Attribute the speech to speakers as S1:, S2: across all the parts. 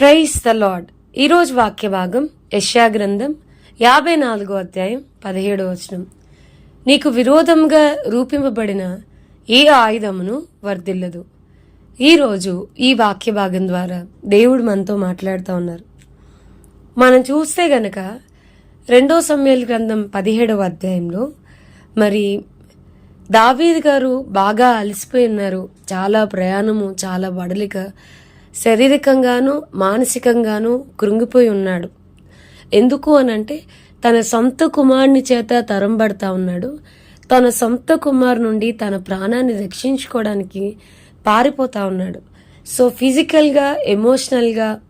S1: Price the lord ఈరోజు వాక్య భాగం యష్యా గ్రంథం యాభై నాలుగో అధ్యాయం పదిహేడో వచనం. నీకు విరోధంగా రూపింపబడిన ఏ ఆయుధమును వర్ధిల్లదు. ఈరోజు ఈ వాక్య భాగం ద్వారా దేవుడు మనతో మాట్లాడుతూ ఉన్నారు. మనం చూస్తే గనక రెండో సమ్మేళ గ్రంథం పదిహేడవ అధ్యాయంలో మరి దావీద్ గారు బాగా అలసిపోయి ఉన్నారు. చాలా ప్రయాణము చాలా బడలిక శారీరకంగాను మానసికంగాను కృంగిపోయి ఉన్నాడు. ఎందుకు అనంటే తన సొంత కుమారుని చేత తరంబడతా ఉన్నాడు. తన సొంత కుమారు నుండి తన ప్రాణాన్ని రక్షించుకోవడానికి పారిపోతా ఉన్నాడు. సో ఫిజికల్గా ఎమోషనల్గా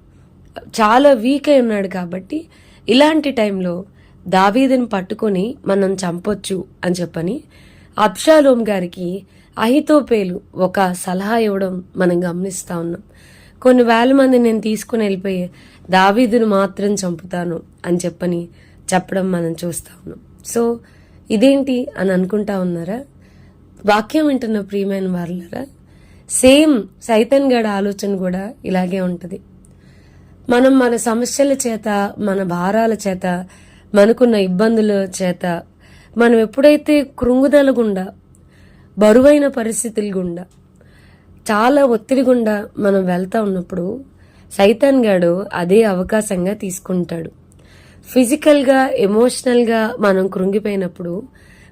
S1: చాలా వీక్ అయి ఉన్నాడు కాబట్టి ఇలాంటి టైంలో దావీదుని పట్టుకొని మనం చంపొచ్చు అని చెప్పని అబ్షాలోం గారికి అహితోపేలు ఒక సలహా ఇవ్వడం మనం గమనిస్తా ఉన్నాం. కొన్ని వేల మంది నేను తీసుకుని వెళ్ళిపోయి దావీదును మాత్రం చంపుతాను అని చెప్పని చెప్పడం మనం చూస్తా ఉన్నాం. సో ఇదేంటి అని అనుకుంటా ఉన్నారా? వాక్యం వింటున్న ప్రియమైన వాళ్ళరా సేమ్ సైతన్ గడ ఆలోచన కూడా ఇలాగే ఉంటుంది. మనం మన సమస్యల చేత మన భారాల చేత మనకున్న ఇబ్బందుల చేత మనం ఎప్పుడైతే కృంగుదల గుండా బరువైన పరిస్థితుల గుండా చాలా ఒత్తిడి గుండా మనం వెళ్తా ఉన్నప్పుడు సైతాన్ గాడు అదే అవకాశంగా తీసుకుంటాడు. ఫిజికల్గా ఎమోషనల్గా మనం కృంగిపోయినప్పుడు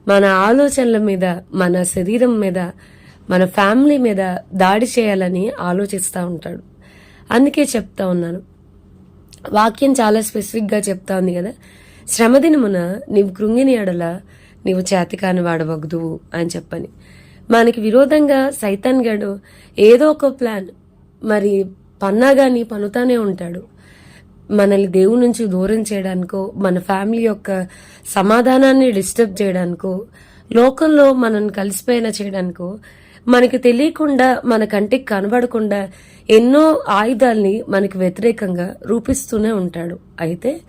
S1: మన ఆలోచనల మీద మన శరీరం మీద మన ఫ్యామిలీ మీద దాడి చేయాలని ఆలోచిస్తూ ఉంటాడు. అందుకే చెప్తా ఉన్నాను. వాక్యం చాలా స్పెసిఫిక్గా చెప్తా ఉంది కదా. శ్రమదినమున నీవు కృంగిని ఎడల నీవు చేతికాని వాడవగదువు అని చెప్పని. మనకి విరోధంగా సైతాన్ గడు ఏదో ఒక ప్లాన్ మరి పన్నా కానీ పనుతానే ఉంటాడు. మనల్ని దేవుడి నుంచి దూరం చేయడానికో మన ఫ్యామిలీ యొక్క సమాధానాన్ని డిస్టర్బ్ చేయడానికో లోకంలో మనం కలిసిపోయేలా చేయడానికో మనకి తెలియకుండా మన కంటికి కనబడకుండా ఎన్నో ఆయుధాల్ని మనకి వ్యతిరేకంగా రూపిస్తూనే ఉంటాడు. అయితే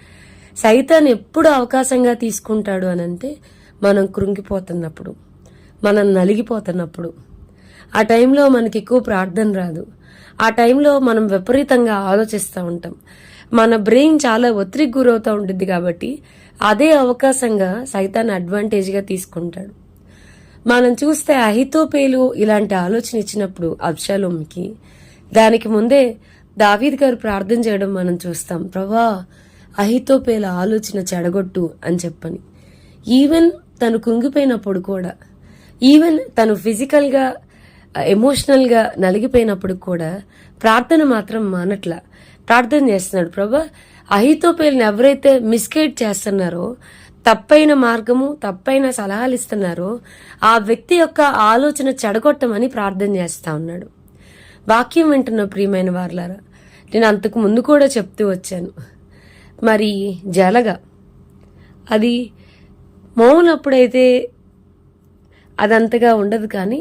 S1: సైతాన్ ఎప్పుడు అవకాశంగా తీసుకుంటాడు అని అంటే మనం కృంగిపోతున్నప్పుడు. మనం నలిగిపోతున్నప్పుడు. ఆ టైంలో మనకి ఎక్కువ ప్రార్థన రాదు. ఆ టైంలో మనం విపరీతంగా ఆలోచిస్తూ ఉంటాం. మన బ్రెయిన్ చాలా ఒత్తిడికి గురవుతూ ఉంటుంది కాబట్టి అదే అవకాశంగా సైతాన్ అడ్వాంటేజ్గా తీసుకుంటాడు. మనం చూస్తే అహితోపేలు ఇలాంటి ఆలోచన ఇచ్చినప్పుడు అబ్షాలోమ్కి దానికి ముందే దావీద్ గారు ప్రార్థన చేయడం మనం చూస్తాం. ప్రభా అహితోపేల ఆలోచన చెడగొట్టు అని చెప్పని. ఈవెన్ తను కుంగిపోయినప్పుడు కూడా ఈవెన్ తను ఫిజికల్గా ఎమోషనల్గా నలిగిపోయినప్పుడు కూడా ప్రార్థన మాత్రం మానట్ల. ప్రార్థన చేస్తున్నాడు. ప్రభా అహితోపేలను ఎవరైతే మిస్గైడ్ చేస్తున్నారో తప్పైన మార్గము తప్పైన సలహాలు ఇస్తున్నారో ఆ వ్యక్తి యొక్క ఆలోచన చెడగొట్టమని ప్రార్థన చేస్తా ఉన్నాడు. వాక్యం వింటున్న ప్రియమైన వార్లారా నేను అంతకు ముందు కూడా చెప్తూ వచ్చాను. మరి జలగ అది మౌనప్పుడైతే అదంతగా ఉండదు కానీ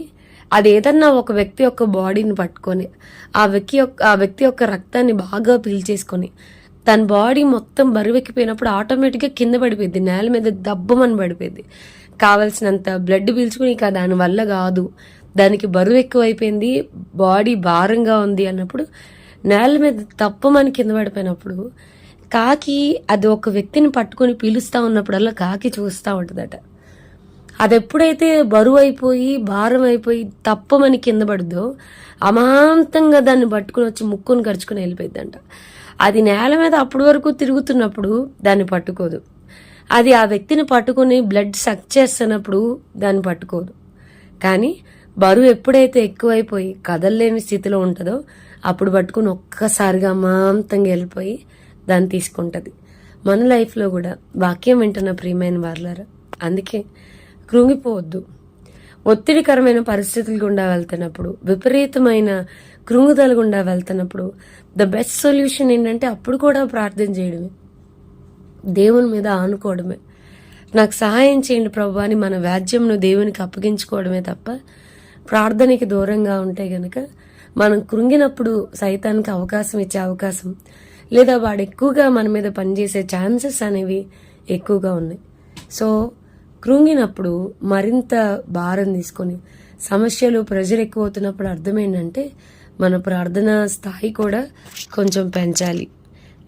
S1: అది ఏదన్నా ఒక వ్యక్తి యొక్క బాడీని పట్టుకొని ఆ వ్యక్తి యొక్క ఆ వ్యక్తి యొక్క రక్తాన్ని బాగా పీల్చేసుకొని తన బాడీ మొత్తం బరువెక్కిపోయినప్పుడు ఆటోమేటిక్గా కింద పడిపోయింది నేల మీద దబ్బమని పడిపోయింది కావలసినంత బ్లడ్ పీల్చుకుని ఇక దానివల్ల కాదు. దానికి బరువు ఎక్కువైపోయింది బాడీ భారంగా ఉంది అన్నప్పుడు నేల మీద తప్పమని కింద పడిపోయినప్పుడు కాకి అది ఒక వ్యక్తిని పట్టుకొని పీలుస్తూ ఉన్నప్పుడల్లా కాకి చూస్తూ ఉంటుందట. అది ఎప్పుడైతే బరువు అయిపోయి భారం అయిపోయి తప్పమని కింద పడుద్దో అమాంతంగా దాన్ని పట్టుకుని వచ్చి ముక్కును కరుచుకుని వెళ్ళిపోయిందంట అది నేల మీద అప్పటి వరకు తిరుగుతున్నప్పుడు దాన్ని పట్టుకోదు. అది ఆ వ్యక్తిని పట్టుకుని బ్లడ్ సక్ చేస్తున్నప్పుడు దాన్ని పట్టుకోదు. కానీ బరువు ఎప్పుడైతే ఎక్కువైపోయి కదలలేని స్థితిలో ఉంటుందో అప్పుడు పట్టుకుని ఒక్కసారిగా అమాంతంగా వెళ్ళిపోయి దాన్ని తీసుకుంటుంది. మన లైఫ్లో కూడా వాక్యం వింటున్న ప్రియమైన వాళ్ళారా అందుకే కృంగిపోవద్దు. ఒత్తిడికరమైన పరిస్థితులు గుండా వెళ్తున్నప్పుడు విపరీతమైన కృంగుదల గుండా వెళ్తున్నప్పుడు ద బెస్ట్ సొల్యూషన్ ఏంటంటే అప్పుడు కూడా ప్రార్థన చేయడమే. దేవుని మీద ఆనుకోవడమే. నాకు సహాయం చేయండి ప్రభు అని మన వ్యాజ్యంను దేవునికి అప్పగించుకోవడమే తప్ప ప్రార్థనకి దూరంగా ఉంటే గనక మనం కృంగినప్పుడు సైతానికి అవకాశం ఇచ్చే అవకాశం లేదా వాడు ఎక్కువగా మన మీద పనిచేసే ఛాన్సెస్ అనేవి ఎక్కువగా ఉన్నాయి. సో కృంగినప్పుడు మరింత భారం తీసుకొని సమస్యలు ప్రెజర్ ఎక్కువ అవుతున్నప్పుడు అర్థం ఏంటంటే మన ప్రార్థన స్థాయి కూడా కొంచెం పెంచాలి.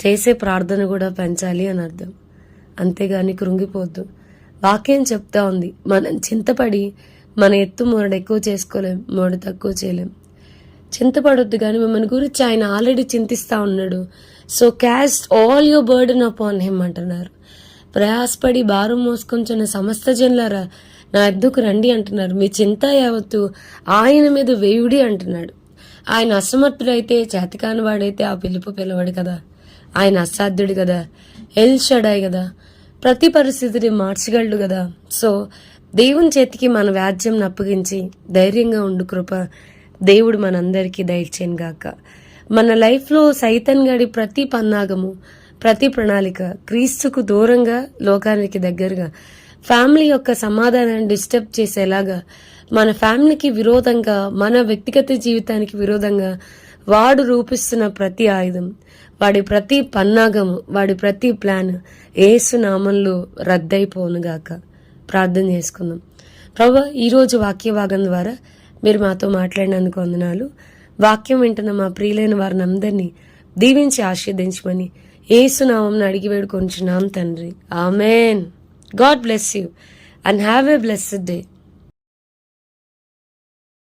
S1: చేసే ప్రార్థన కూడా పెంచాలి అని అర్థం. అంతేగాని కృంగిపోద్దు. వాక్యం చెప్తా ఉంది మనం చింతపడి మన ఎత్తు మొరడు ఎక్కువ చేసుకోలేం మొరడు తక్కువ చేయలేం. చింతపడొద్దు కానీ మిమ్మల్ని గురించి ఆయన ఆల్రెడీ చింతిస్తూ ఉన్నాడు. So cast all your burden upon him అంటున్నారు. ప్రయాసపడి భారం మోసుకొంచున్న సమస్త జనులారా నా ఎద్దుకు రండి అంటున్నారు. మీ చింత యావత్తు ఆయన మీద వేయుడి అంటున్నాడు. ఆయన అసమర్థుడైతే చేతకాని వాడైతే ఆ పిలుపు పిలవడు కదా. ఆయన అసాధ్యుడు కదా. ఎల్ షడాయి కదా. ప్రతి పరిస్థితిని మార్చగలడు కదా. సో దేవుని చేతికి మన వ్యాజ్యం అప్పగించి ధైర్యంగా ఉండు కృప దేవుడు మనందరికీ దయచేయను గాక. మన లైఫ్లో సైతన్ గడి ప్రతి పన్నాగము ప్రతి ప్రణాళిక క్రీస్తుకు దూరంగా లోకానికి దగ్గరగా ఫ్యామిలీ యొక్క సమాధానాన్ని డిస్టర్బ్ చేసేలాగా మన ఫ్యామిలీకి విరోధంగా మన వ్యక్తిగత జీవితానికి విరోధంగా వాడు రూపిస్తున్న ప్రతి ఆయుధం వాడి ప్రతి పన్నాగము వాడి ప్రతి ప్లాన్ ఏసు నామంలో రద్దయిపోనుగాక. ప్రార్థన చేసుకుందాం. ప్రభా ఈరోజు వాక్య భాగం ద్వారా మీరు మాతో మాట్లాడినందుకు వందనాలు. వాక్యం వింటున్న మా ప్రియులైన వారిని అందరినీ దీవించి ఆశీర్దించమని ఏసునామం అడిగి వేడుకొంచున్నాం తండ్రి. Amen. God bless you. And have a blessed day.